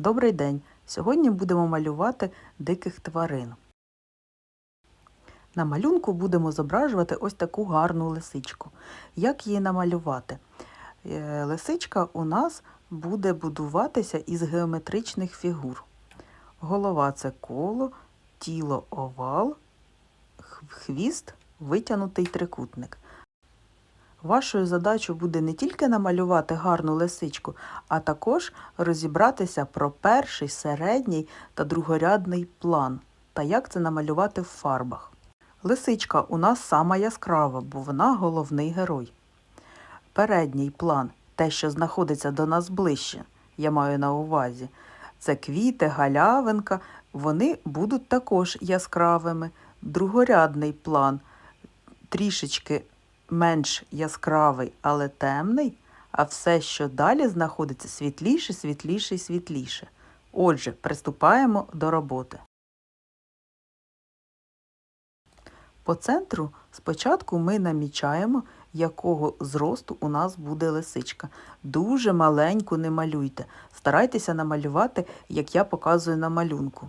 Добрий день! Сьогодні будемо малювати диких тварин. На малюнку будемо зображувати ось таку гарну лисичку. Як її намалювати? Е, Лисичка у нас буде будуватися із геометричних фігур. Голова це коло, тіло овал, хвіст витягнутий трикутник. Вашою задачою буде не тільки намалювати гарну лисичку, а також розібратися про перший, середній та другорядний план та як це намалювати в фарбах. Лисичка у нас сама яскрава, бо вона головний герой. Передній план те, що знаходиться до нас ближче, я маю на увазі. Це квіти, галявинка, вони будуть також яскравими. Другорядний план трішечки менш яскравий, але темний, а все, що далі знаходиться, світліше, світліше і світліше. Отже, приступаємо до роботи. По центру спочатку ми намічаємо, якого зросту у нас буде лисичка. Дуже маленьку не малюйте. Старайтеся намалювати, як я показую на малюнку.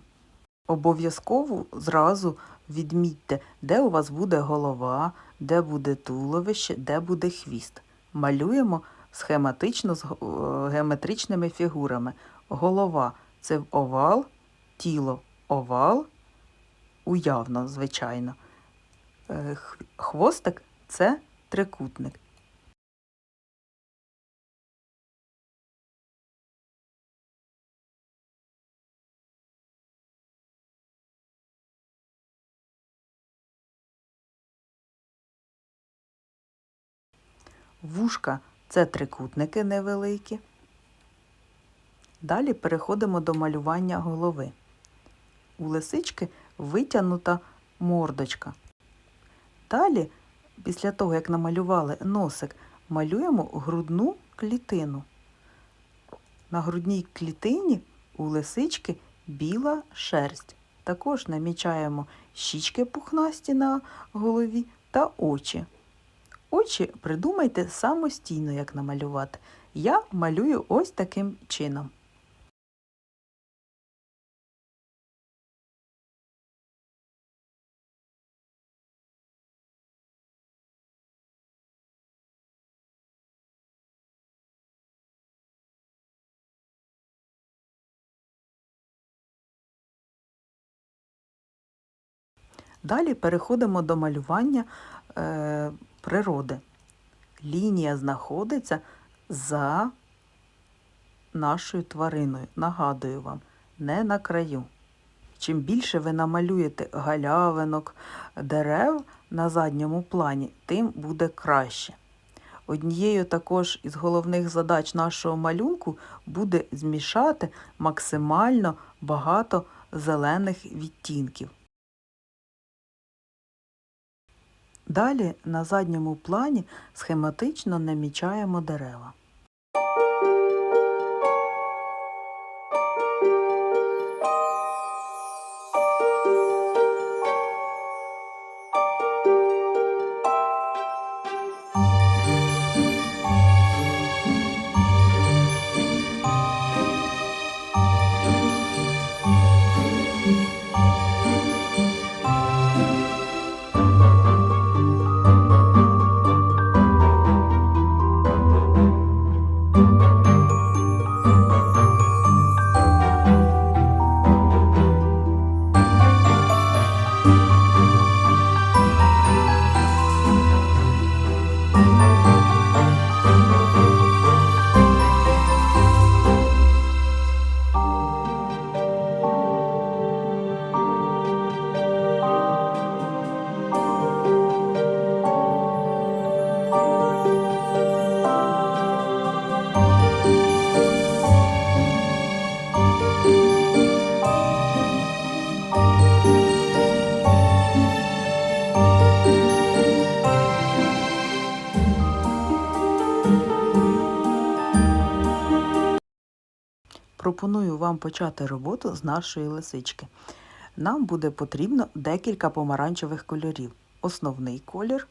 Обов'язково зразу відмітьте, де у вас буде голова, де буде туловище, де буде хвіст. Малюємо схематично з е, геометричними фігурами. Голова це овал, тіло овал, уявно, звичайно. Е, Хвостик це трикутник. Вушка це трикутники невеликі. Далі переходимо до малювання голови. У лисички витягнута мордочка. Далі, після того, як намалювали носик, малюємо грудну клітину. На грудній клітині у лисички біла шерсть. Також намічаємо щічки пухнасті на голові та очі. Очі придумайте самостійно, як намалювати. Я малюю ось таким чином. Далі переходимо до малювання е, природи. Лінія знаходиться за нашою твариною. Нагадую вам, не на краю. Чим більше ви намалюєте галявинок, дерев на задньому плані, тим буде краще. Однією також із головних задач нашого малюнку буде змішати максимально багато зелених відтінків. Далі на задньому плані схематично намічаємо дерева. Почати роботу з нашої лисички. Нам буде потрібно декілька помаранчевих кольорів. Основний колір,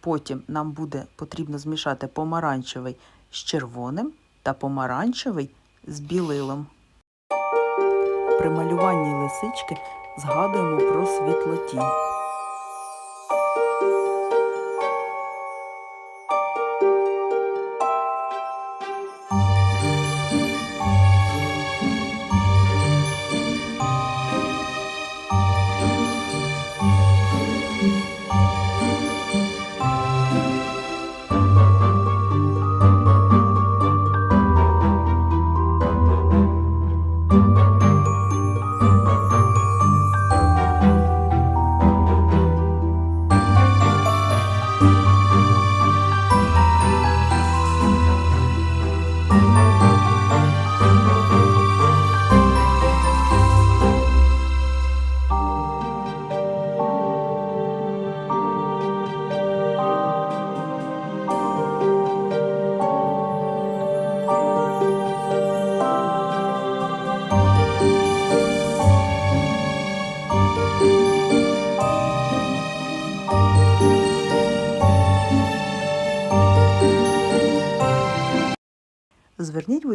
потім нам буде потрібно змішати помаранчевий з червоним та помаранчевий з білилом. При малюванні лисички згадуємо про світлотінь.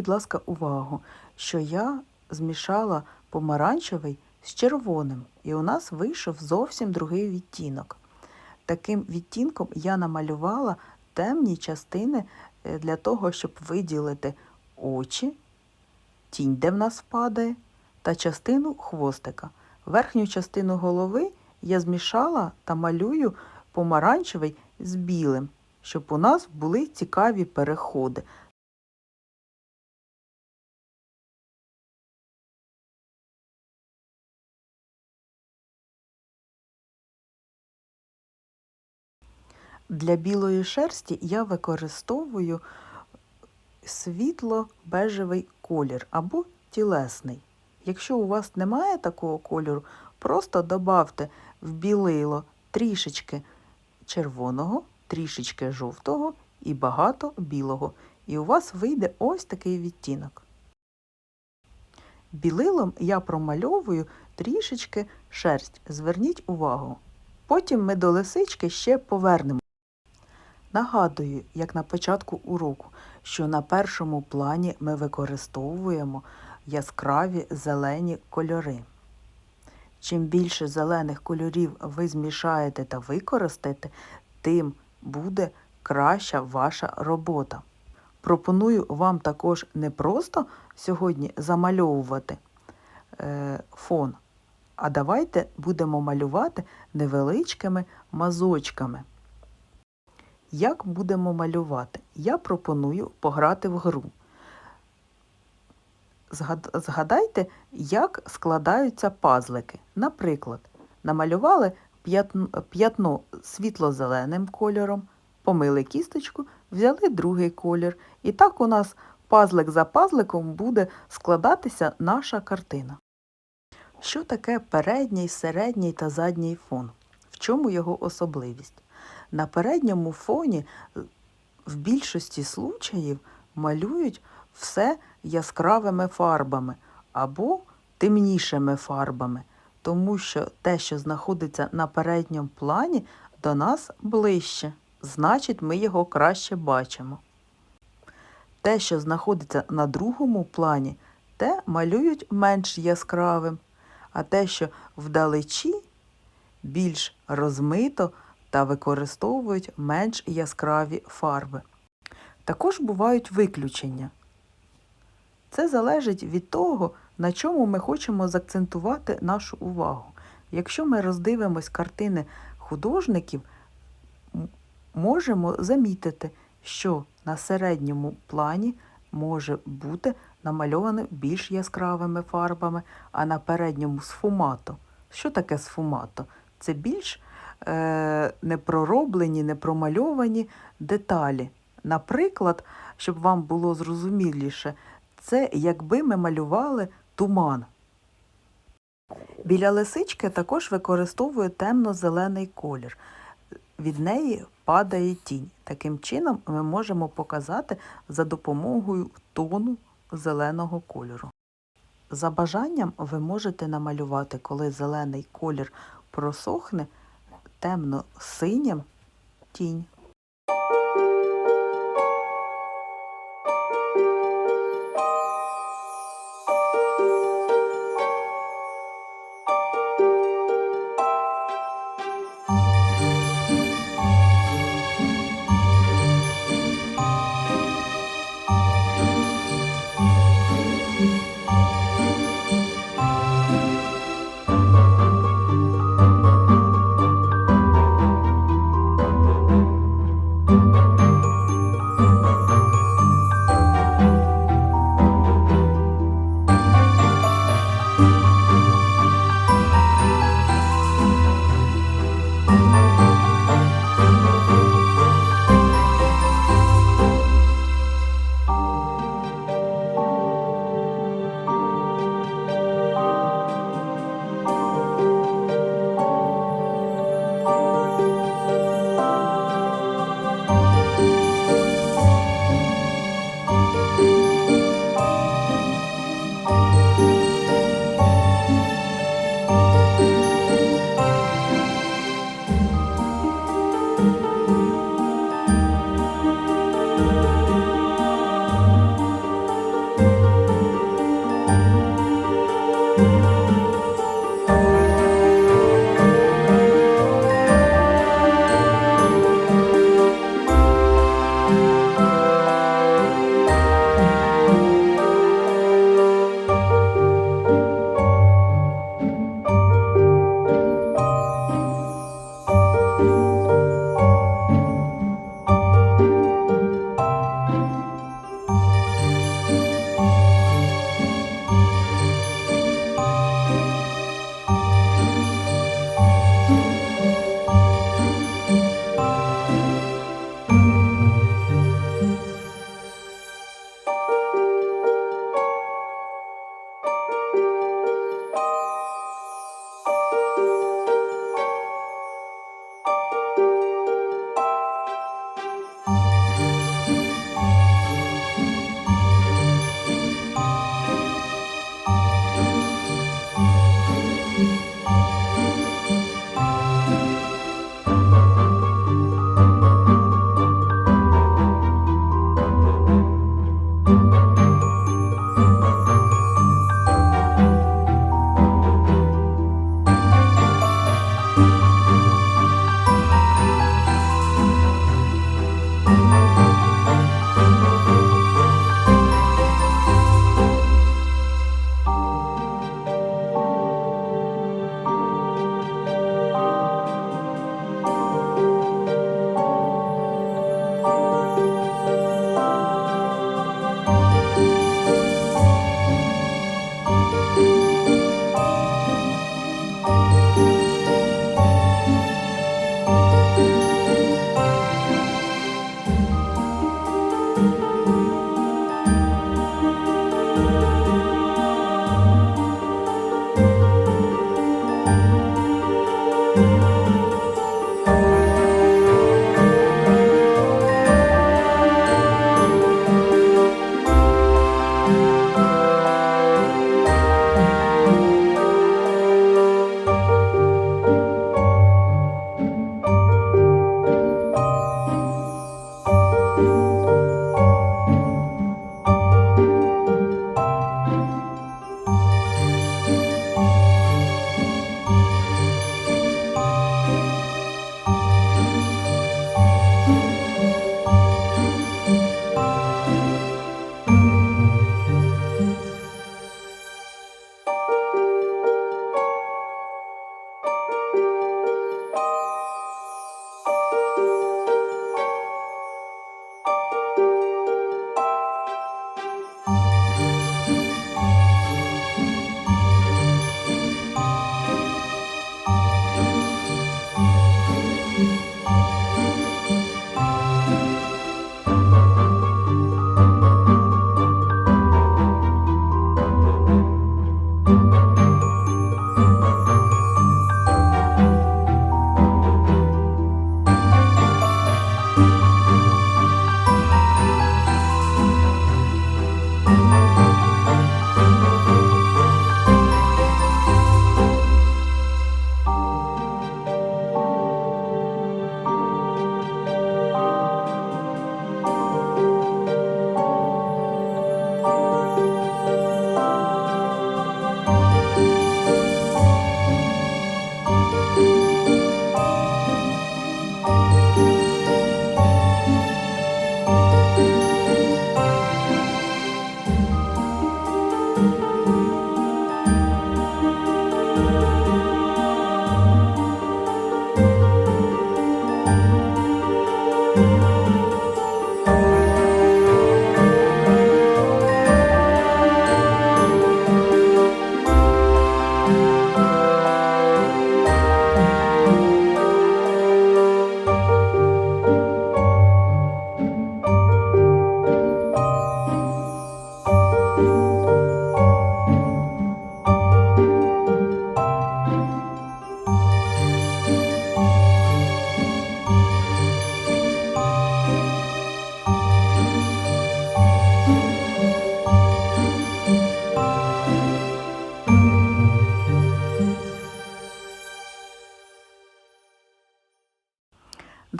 Будь ласка, увагу, що я змішала помаранчевий з червоним, і у нас вийшов зовсім другий відтінок. Таким відтінком я намалювала темні частини е, для того, щоб виділити очі, тінь, де в нас падає, та частину хвостика. Верхню частину голови я змішала та малюю помаранчевий з білим, щоб у нас були цікаві переходи. Для білої шерсті я використовую світло-бежевий колір або тілесний. Якщо у вас немає такого кольору, просто додавте в білило трішечки червоного, трішечки жовтого і багато білого. І у вас вийде ось такий відтінок. Білилом я промальовую трішечки шерсть. Зверніть увагу. Потім ми до лисички ще повернемо. Нагадую, як на початку уроку, що на першому плані ми використовуємо яскраві зелені кольори. Чим більше зелених кольорів ви змішаєте та використаєте, тим буде краща ваша робота. Пропоную вам також не просто сьогодні замальовувати е, фон, а давайте будемо малювати невеличкими мазочками. Як будемо малювати? Я пропоную пограти в гру. Згадайте, як складаються пазлики. Наприклад, намалювали п'ятно світло-зеленим кольором, помили кісточку, взяли другий колір. І так у нас пазлик за пазликом буде складатися наша картина. Що таке передній, середній та задній фон? В чому його особливість? На передньому фоні е, в більшості случаїв малюють все яскравими фарбами або темнішими фарбами, тому що те, що знаходиться на передньому плані, до нас ближче, значить ми його краще бачимо. Те, що знаходиться на другому плані, те малюють менш яскравим, а те, що вдалечі більш розмито та використовують менш яскраві фарби. Також бувають виключення. Це залежить від того, на чому ми хочемо заакцентувати нашу увагу. Якщо ми роздивимось картини художників, можемо замітити, що на середньому плані може бути намальоване більш яскравими фарбами, а на передньому сфумато. Що таке сфумато? Це більш непророблені, непромальовані деталі. Наприклад, щоб вам було зрозуміліше, це якби ми малювали туман. Біля лисички також використовую темно-зелений колір. Від неї падає тінь. Таким чином ми можемо показати за допомогою тону зеленого кольору. За бажанням ви можете намалювати, коли зелений колір просохне, темно-синім тінь.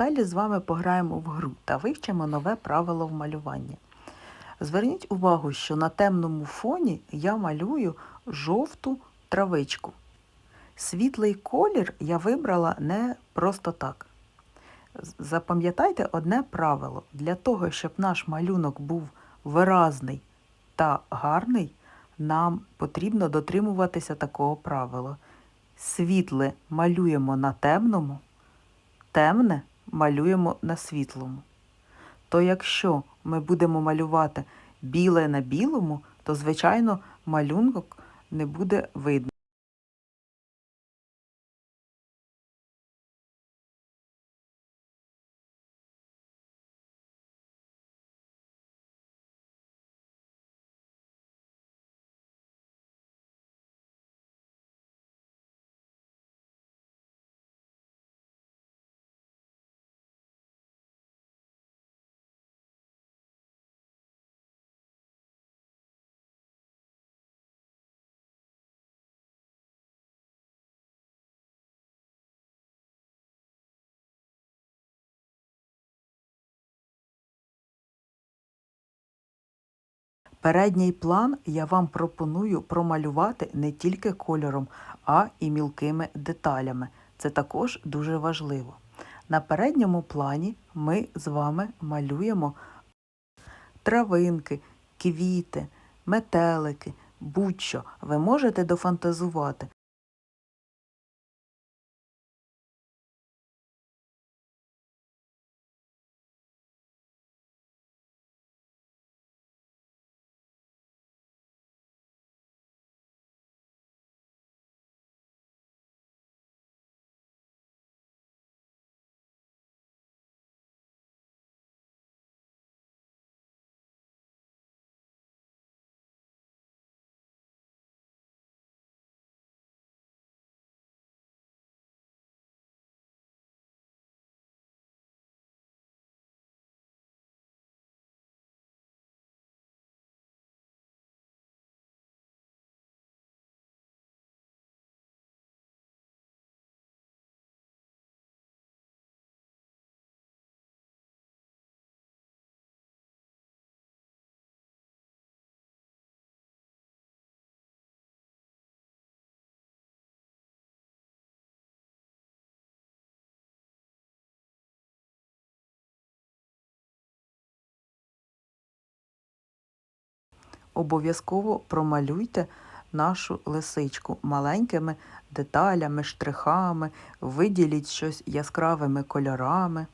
Далі з вами пограємо в гру та вивчимо нове правило в малюванні. Зверніть увагу, що на темному фоні я малюю жовту травичку. Світлий колір я вибрала не просто так. Запам'ятайте одне правило. Для того, щоб наш малюнок був виразний та гарний, нам потрібно дотримуватися такого правила. Світле малюємо на темному, темне малюємо на світлому. То якщо ми будемо малювати біле на білому, то, звичайно, малюнок не буде видно. Передній план я вам пропоную промалювати не тільки кольором, а і мілкими деталями. Це також дуже важливо. На передньому плані ми з вами малюємо травинки, квіти, метелики, будь-що. Ви можете дофантазувати. Обов'язково промалюйте нашу лисичку маленькими деталями, штрихами, виділіть щось яскравими кольорами.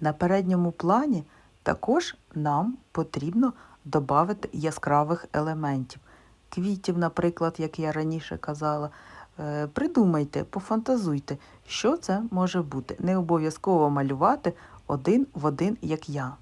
На передньому плані також нам потрібно додати яскравих елементів. Квітів, наприклад, як я раніше казала. Е, Придумайте, пофантазуйте, що це може бути. Не обов'язково малювати один в один, як я.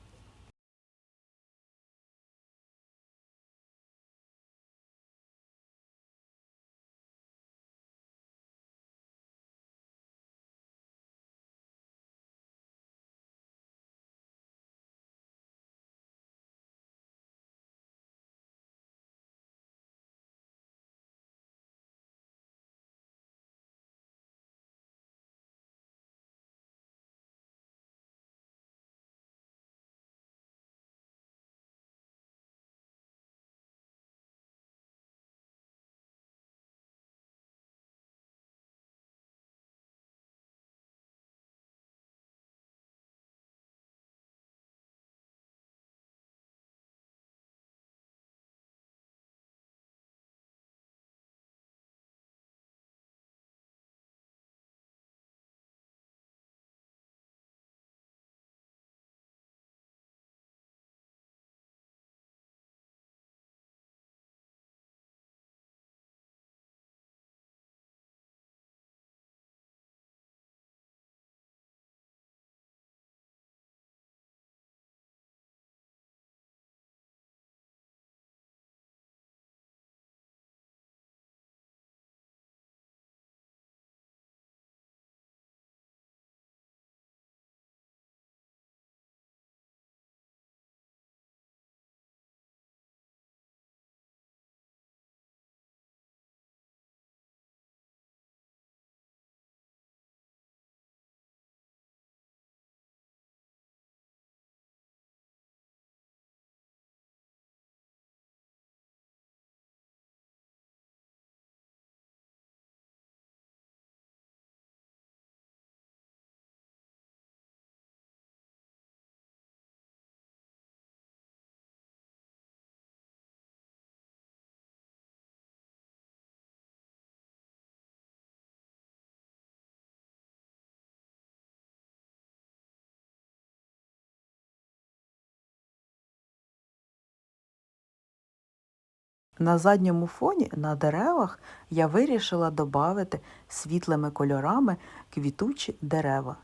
На задньому фоні на деревах я вирішила додати світлими кольорами квітучі дерева.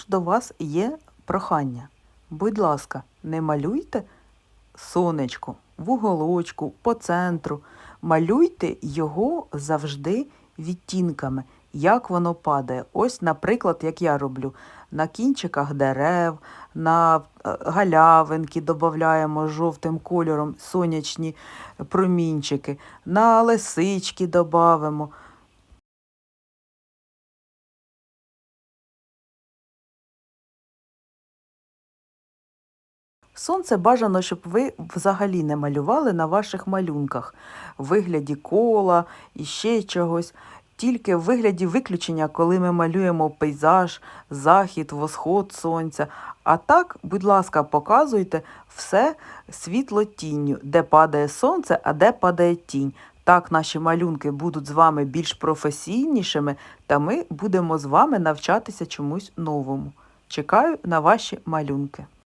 Також до вас є прохання. Будь ласка, не малюйте сонечко в уголочку, по центру. Малюйте його завжди відтінками, як воно падає. Ось, наприклад, як я роблю, на кінчиках дерев, на е, галявинки додаємо жовтим кольором сонячні промінчики, на лисички додаємо. Сонце бажано, щоб ви взагалі не малювали на ваших малюнках в вигляді кола і ще чогось. Тільки в вигляді виключення, коли ми малюємо пейзаж, захід, восход сонця. А так, будь ласка, показуйте все світло тінню, де падає сонце, а де падає тінь. Так наші малюнки будуть з вами більш професійнішими, та ми будемо з вами навчатися чомусь новому. Чекаю на ваші малюнки.